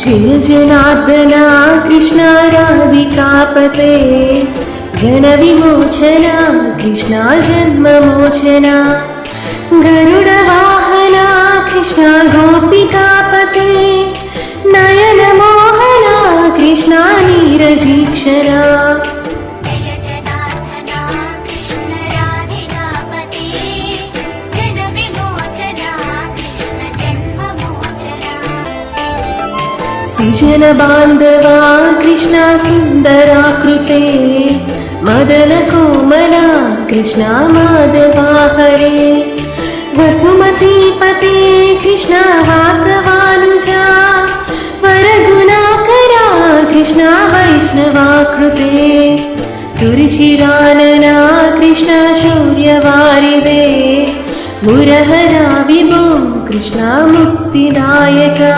जय जनार्दना कृष्णा राधिकापते जनविमोचना कृष्णा जन्ममोचना गरुडवाहना कृष्णा गोपिकापते सुजनबान्धवा कृष्णा सुन्दराकृते। मदनकोमला कृष्णा माधवा हरे। वसुमतीपते कृष्णा वासवानुजा वरगुणाकरा कृष्णा वैष्णवाकृते। सुरशिरानना कृष्णा शौर्यवारिदे। मुरहरा विभो कृष्णा मुक्तिदायका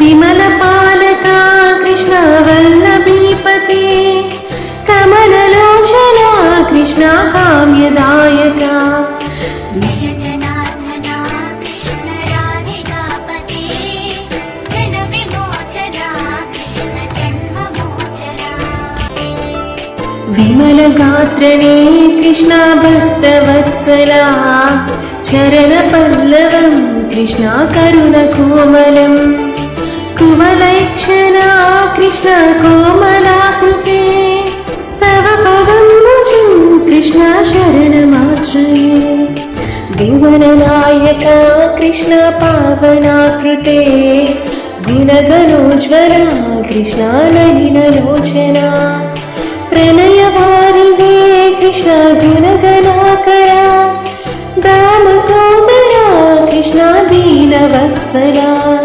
विमलपालका कृष्णा वल्लभीपते कमललोचना कृष्णा काम्यदायका विमलगात्रणे कृष्णा भक्तवत्सला चरणपल्लवं कृष्णा करुणकोमलम् कुवलैक्षणा कृष्णा कोमलाकृते तव भुजं कृष्णा शरणमाश्रये भुवननायका कृष्णा पावनाकृते गुणगणोज्वला कृष्णा नलिनलोचना प्रणयवारिदे कृष्ण गुणगणाकरा दामसोदरा कृष्णा दीनवत्सला